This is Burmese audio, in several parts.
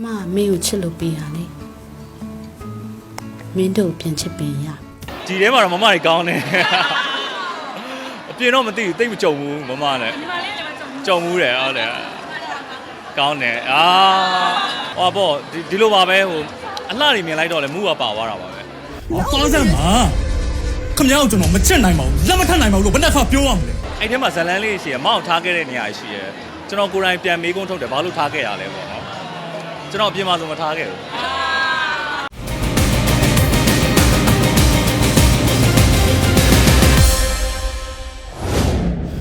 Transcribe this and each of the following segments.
မမင်းကိုချစ်လို့ပေးတာလေမင်းတို့ပြန်ချစ်ပေးရဒီထဲမှာတော့မမကြီးကောင်းတယ်အပြင်တော့မသိဘူးတိတ်မကြုံဘူးမမနဲ့ကြုံဘူးတယ်ဟုတ်တယ်ကောင်းတယ်အာဟောပေါ့ဒီဒီလိုပါပဲဟိုအလှတွေမြင်လိုက်တော့လေမူကပါသွားတာပါပဲ။အော်ကောင်းစမ်းပါ။ခမ ्या ကိုကျွန်တော်မချစ်နိုင်ပါဘူး။လက်မထပ်နိုင်ပါဘူးလို့ဘယ်နဲ့ခါပြောရမလဲအဲ့ထဲမှာဇလန်းလေးရှိရမအောင်ထားခဲ့တဲ့နေရာရှိရကျွန်တော်ကိုယ်တိုင်ပြန်မေးခွန်းထုတ်တယ်ဘာလို့ထားခဲ့ရလဲပေါ့နော် ကျွန်တော်အပြင်မှာဆိုမထားခဲ့ဘူး။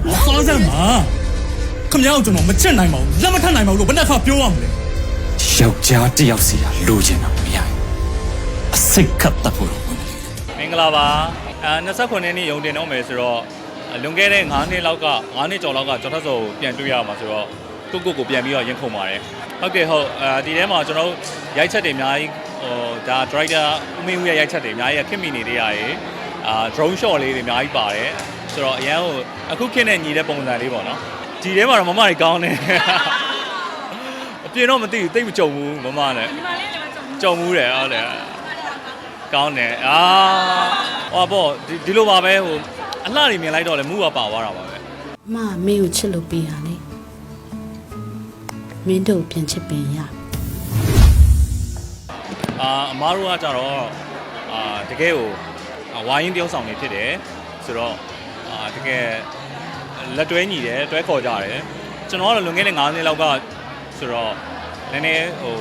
အော်ကောင်းစမ်းပါ။ခမ ्या ကိုကျွန်တော်မချစ်နိုင်ပါဘူး။လက်မထပ်နိုင်ပါဘူးလို့ဘယ်နဲ့ခါပြောရမလဲယောက်ျားတစ်ယောက်စီကလိုချင်တာမရဘူးအစိတ်ခတ်တတ်ဖို့တော့ဝင်မလေးမင်္ဂလာပါအဲ29နှစ်ရုံတင်တော့မယ်ဆိုတော့လွန်ခဲ့တဲ့9နှစ်လောက်က9နှစ်ကျော်လောက်ကကျွန်တော်ဆိုပြန်တွေ့ရမှာဆိုတော့ကိုကိုကိုပြန်ပြီးတော့ရင်ခုန်ပါတယ် ဟုတ်ကဲ့ဟုတ်အဲဒီထဲမှာကျွန်တော်ရိုက်ချက်တွေအများကြီးဟိုဒါ director ဦးမင်းဦးရဲ့ရိုက်ချက်တွေအများကြီးခင်မိနေသေးရတယ်အာ drone shot လေးတွေအများကြီးပါတယ်ဆိုတော့အရန်ဟိုအခုခေတ်နဲ့ညီတဲ့ပုံစံလေးပေါ့နော်ဒီထဲမှာတော့မမကြီးကောင်းတယ်အပြင်တော့မသိဘူးတိတ်မကြုံဘူးမမနဲ့ကြုံဘူးတယ်ဟုတ်တယ်ကောင်းတယ်အာဟောပေါ့ဒီဒီလိုပါပဲဟိုအလှတွေမြင်လိုက်တော့လေမူကပါသွားတာပါပဲမမင်းကိုချစ်လို့ပေးတာလေ မင်းတို့ပြန်ချစ်ပေးရအာအမားတို့ကကြတော့အာတကယ်ကိုဝိုင်းတယောက်ဆောင်နေဖြစ်တယ်ဆိုတော့အာတကယ်လက်တွဲညီတယ်တွဲခေါ်ကြတယ်ကျွန်တော်ကတော့လွန်ခဲ့တဲ့9နှစ်လောက်ကဆိုတော့နည်းနည်းဟို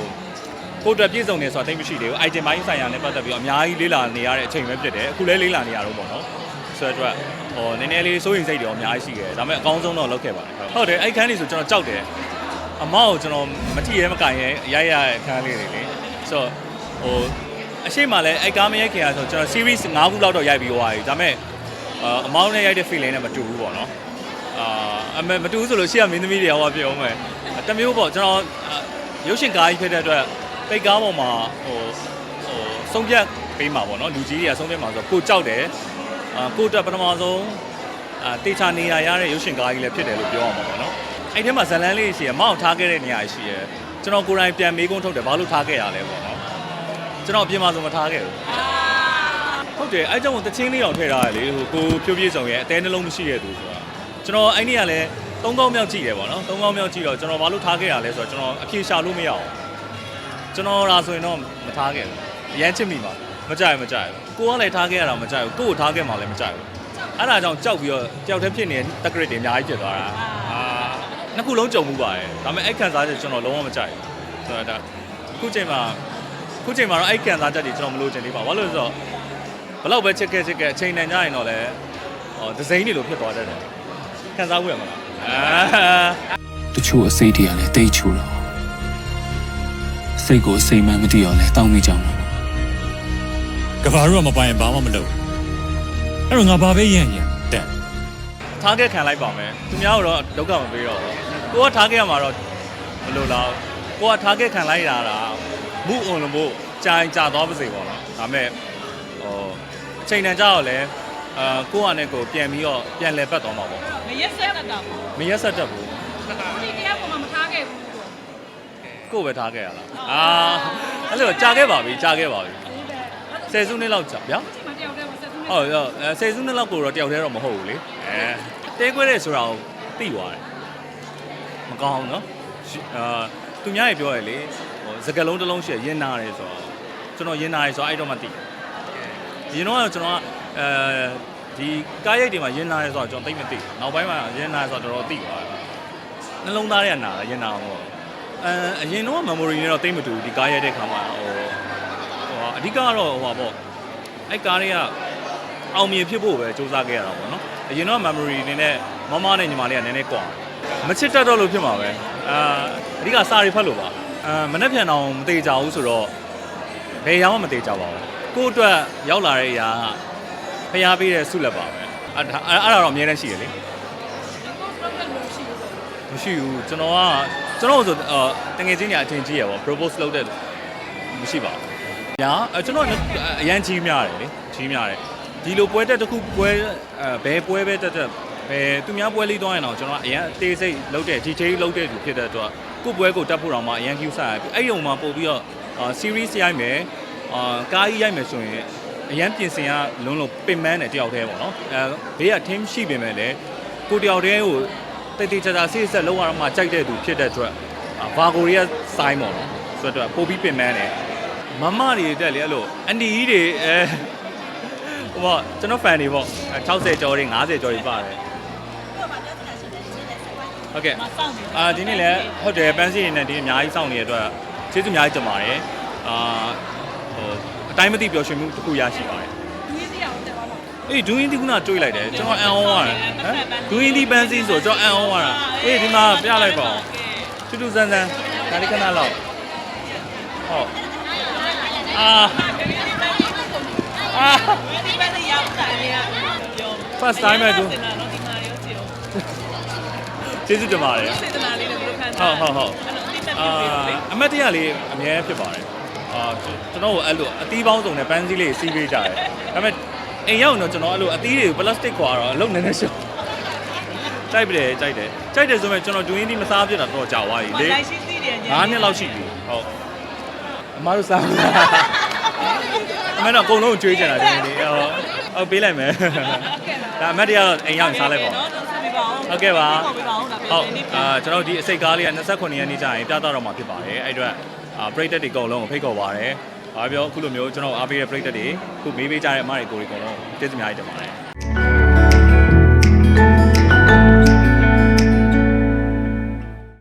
ကိုယ်အတွက်ပြည့်စုံနေဆိုတာတိတ်မရှိသေးဘူး item ဘိုင်းဆိုင်ရာနဲ့ပတ်သက်ပြီးတော့အများကြီးလေးလာနေရတဲ့အချိန်ပဲဖြစ်တယ်အခုလည်းလေးလာနေရတော့ပေါ့နော်ဆိုတော့အတွက်ဟိုနည်းနည်းလေးစိုးရိမ်စိတ်တွေရောအများကြီးရှိတယ်ဒါပေမဲ့အကောင်းဆုံးတော့လုပ်ခဲ့ပါတယ်ဟုတ်တယ်အဲ့ခန်းလေးဆိုကျွန်တော်ကြောက်တယ် အမောက်ကိုကျွန်တော်မထီရဲမကင်ရဲရိုက်ရတဲ့အခန်းလေးတွေလေဆိုတော့ဟိုအရှိမလဲအဲ့ကားမရိုက်ခင်ရဆိုကျွန်တော် series 5ခုလောက်တော့ရိုက်ပြီးသွားပြီဒါပေမဲ့အာအမောက်နဲ့ရိုက်တဲ့ feeling နဲ့မတူဘူးပေါ့နော်အာအမေမတူဘူးဆိုလို့ရှေ့ကမင်းသမီးတွေဟောပြောအောင်မယ်တစ်မျိုးပေါ့ကျွန်တော်အာရုပ်ရှင်ကားကြီးဖြစ်တဲ့အတွက်ပိတ်ကားပေါ်မှာဟိုဟိုဆုံးဖြတ်ပေးမှာပေါ့နော်လူကြီးတွေကဆုံးဖြတ်မှာဆိုတော့ကိုကြောက်တယ်အာကိုတက်ပထမဆုံးအာတေချာနေရရတဲ့ရုပ်ရှင်ကားကြီးလည်းဖြစ်တယ်လို့ပြောရမှာပေါ့နော် အဲ့ထဲမှာဇလန်းလေးရှိရမအောင်ထားခဲ့တဲ့နေရာရှိရကျွန်တော်ကိုယ်တိုင်ပြန်မေးခွန်းထုတ်တယ်ဘာလို့ထားခဲ့ရလဲပေါ့နော်ကျွန်တော်အပြင်မှာဆိုမထားခဲ့ဘူးဟုတ်တယ်အဲ့ကြောင့်တချင်းလေးအောင်ထည့်ထားရလေဟိုကိုဖြိုးပြေးဆောင်ရဲ့အသေးနှလုံးမရှိတဲ့သူဆိုတာကျွန်တော်အဲ့နေ့ကလည်းသုံးကောင်းမြောက်ကြည့်တယ်ပေါ့နော်သုံးကောင်းမြောက်ကြည့်တော့ကျွန်တော်ဘာလို့ထားခဲ့ရလဲဆိုတော့ကျွန်တော်အပြေရှာလို့မရအောင်ကျွန်တော်လာဆိုရင်တော့မထားခဲ့ဘူးအရန်ချစ်မိပါမကြိုက်ဘူးမကြိုက်ဘူးကိုကလည်းထားခဲ့ရတာမကြိုက်ဘူးကိုကိုထားခဲ့မှလည်းမကြိုက်ဘူးအဲ့ဒါကြောင့်ကြောက်ပြီးတော့တယောက်တည်းဖြစ်နေတဲ့တက်ကရစ်တွေအများကြီးဖြစ်သွားတာအာ နှစ်ခုလုံးကြုံမှုပါတယ်ဒါပေမဲ့အဲ့ခံစားချက်ကျွန်တော်လုံးဝမကြိုက်ဘူးဆိုတော့ဒါခုချိန်မှာခုချိန်မှာတော့အဲ့ခံစားချက်တွေကျွန်တော်မလို့ချင်သေးပါဘူးဘာလို့လဲဆိုတော့ဘလောက်ပဲချစ်ခဲ့ချစ်ခဲ့အချိန်တန်ကြရင်တော့လည်းဟောဒီဇိင်းတွေလိုဖြစ်သွားတတ်တယ်ခံစားမှုရမလားအာတချို့အစိတ်တွေကလည်းတိတ်ချိုးတော့စိတ်ကိုအစိမ်မှန်းမသိတော့လဲတောင်းမိကြမှာ။ကဘာတို့ကမပိုင်ရင်ဘာမှမလုပ်ဘူး။အဲ့တော့ငါဘာပဲရန်ရန်တန်ထားခဲ့ခံလိုက်ပါမယ်သူများကတော့ဒုက္ခမပေးတော့ဘူး ကိုကထားခဲ့ရမှာတော့ဘယ်လိုလဲကိုကထားခဲ့ခံလိုက်တာတာမှုအွန်လို့မို့ကြာရင်ကြာသွားပါစေပေါ့နော်ဒါပေမဲ့ဟိုအချိန်တန်ကြတော့လည်းအာကိုကနဲ့ကိုပြန်ပြီးတော့ပြန်လဲပတ်သွားမှာပေါ့မရက်ဆက်တတ်တာပေါ့မရက်ဆက်တတ်ဘူးဒီတရားပေါ်မှာမထားခဲ့ဘူးပေါ့ကိုယ်ပဲထားခဲ့ရလားအာအဲ့လိုကြာခဲ့ပါပြီကြာခဲ့ပါပြီဆယ်စုနှစ်လောက်ကြာဗျာဒီမှာတယောက်တည်းမှာဆက်သူနဲ့ဟုတ်ရောအဲဆယ်စုနှစ်လောက်ကိုတော့တယောက်တည်းတော့မဟုတ်ဘူးလေအဲတဲခွဲတဲ့ဆိုတာကိုသိသွားတယ်မ ကောင်းဘူးနော်ရှအာသူများရေပြောရလေဟိုစကလုံးတစ်လုံးရှိရင်နာတယ်ဆိုတော့ကျွန်တော်ရင်နာတယ်ဆိုတော့အဲ့တော့မှသိတယ်ရင်တော့ကျွန်တော်ကအဲဒီကားရိုက်တွေမှာရင်နာတယ်ဆိုတော့ကျွန်တော်သိမသိဘူးနောက်ပိုင်းမှာရင်နာတယ်ဆိုတော့တော်တော်သိသွားတယ်နှလုံးသားတွေကနာတယ်ရင်နာအောင်ပေါ့အဲအရင်တော့ memory နဲ့တော့သိမတူဘူးဒီကားရိုက်တဲ့ခါမှာဟိုဟိုအဓိကကတော့ဟိုပါပေါ့အဲ့ကားတွေကအောင်မြင်ဖြစ်ဖို့ပဲစူးစမ်းခဲ့ရတာပေါ့နော်အရင်တော့ memory အနေနဲ့မမနဲ့ညီမလေးကနည်းနည်းကွာ မချစ်တတ်တော့လို့ဖြစ်မှာပဲအာအဓိကစာရီဖတ်လို့ပါအာမနေ့ပြန်တော့မသေးကြဘူးဆိုတော့ဘယ်ရောက်မှမသေးကြပါဘူးကိုယ့်အတွက်ရောက်လာတဲ့အရာကဖျားပေးတဲ့ဆုလက်ပါပဲအဲ့ဒါအဲ့အဲ့ဒါတော့အများတန်းရှိရလေကိုယ်စလုပ်တဲ့လူရှိဘူးပေါ့မရှိဘူးကျွန်တော်ကကျွန်တော်ဆိုအာတငယ်ချင်းညာအထင်ကြီးရပါ propose လုပ်တဲ့မရှိပါဘူးညာအဲ့ကျွန်တော်အရန်ကြီးများတယ်လေကြီးများတယ်ဒီလိုပွဲတက်တစ်ခုပွဲအဲဘယ်ပွဲပဲတက်တက် ဘယ်သူများပွဲလေးသွားရင်တော့ကျွန်တော်ကအရန်အသေးစိတ်လုပ်တဲ့ detail လုပ်တဲ့သူဖြစ်တဲ့အတွက်ကိုယ့်ပွဲကိုတက်ဖို့တော့မှအရန် Q ဆိုင်အဲ့ဒီဟိုမှာပို့ပြီးတော့အာ series ရိုက်မယ်အာကားကြီးရိုက်မယ်ဆိုရင်အရန်ပြင်ဆင်ကလုံးလုံးပင်ပန်းတယ်တယောက်တည်းပေါ့နော်အဲဘေးက team ရှိပေမဲ့လည်းကိုတယောက်တည်းကိုတိတ်တိတ်ချာချာဆေးဆက်လုံးဝတော့မှကြိုက်တဲ့သူဖြစ်တဲ့အတွက်ဘာကိုရီးယားဆိုင်ပေါ့နော်ဆိုတော့ပို့ပြီးပင်ပန်းတယ်မမတွေတက်လေအဲ့လိုအန်တီကြီးတွေအဲဟိုပေါ့ကျွန်တော် fan တွေပေါ့60ကျော်တွေ50ကျော်တွေပါတယ် ဟုတ်ကဲ့မစောင့်နေအာဒီနေ့လည်းဟုတ်တယ်ပန်းစီတွေနဲ့ဒီအများကြီးစောင့်နေတဲ့အတွက်ကျေးဇူးအများကြီးတင်ပါတယ်အာဟိုအတိုင်းမသိပျော်ရွှင်မှုတစ်ခုရရှိပါတယ်ဒီနေ့တရားဝင်တယ်ပါလားအေးဒူးရင်းဒီခုနတွေးလိုက်တယ်ကျွန်တော်အန်အောသွားတယ်ဟမ်ဒူးရင်းဒီပန်းစီဆိုကျွန်တော်အန်အောသွားတာအေးဒီမှာပြလိုက်ပါအောင်တူတူဆန်းဆန်းဒါလေးခဏလောက်ဟုတ်အာအာဒီဘက်လည်းရောက်တာလေပြော first time ပဲသူ စင်တာတော့ဒီမှာရောကြည့်အောင် ကျေးဇူးတင်ပါတယ် စေတနာလေးနဲ့ဘယ်လိုခံဟုတ်ဟုတ်ဟုတ် အဲ့လိုတိတက်အာပြီးပြီလေအမတ်တရလေးအများကြီးဖြစ်ပါတယ်အာကျွန်တော်တို့အဲ့လိုအသီးပေါင်းစုံနဲ့ပန်းစည်းလေးစီးပေးကြတယ်ဒါပေမဲ့အိမ်ရောက်တော့ကျွန်တော်အဲ့လိုအသီးတွေကိုပလတ်စတစ်ခွာတော့အလုံးနည်းနည်းရှုံးကြိုက်ပြီကြိုက်တယ်ကြိုက်တယ်ဆိုမဲ့ကျွန်တော်ဒူရင်းဒီမစားပြတာတော့ကြာသွားပြီလေလိုက်ရှိသေးတယ်ည9နှစ်လောက်ရှိပြီဟုတ်အမားတို့စားအမေတော့အကုန်လုံးကြွေးကြတာဒီနေ့ဟုတ်ဟုတ်ပေးလိုက်မယ်ဒါအမတ်တရတော့အိမ်ရောက်ရင်စားလိုက်ပါဦးနော်ဆက် ပြီးပါအောင်ဟုတ်ကဲ့ပါဟုတ်ပြီပါအောင်ဒါဟုပြောတ်နေပြီအာကျွန်တော်ဒီအစိတ်ကားလေးက29ရက်နေ့ကျရင်ပြသတော့မှာဖြစ်ပါတယ်အဲ့အတွက်အာပရိသတ်တွေအကုန်လုံးကိုဖိတ်ခေါ်ပါတယ်။ဘာပြောအခုလိုမျိုးကျွန်တော်အားပေးတဲ့ပရိသတ်တွေအခုမေးပေးကြတဲ့အမတွေကိုတွေအကုန်လုံးကျေးဇူးအများကြီးတင်ပါတယ်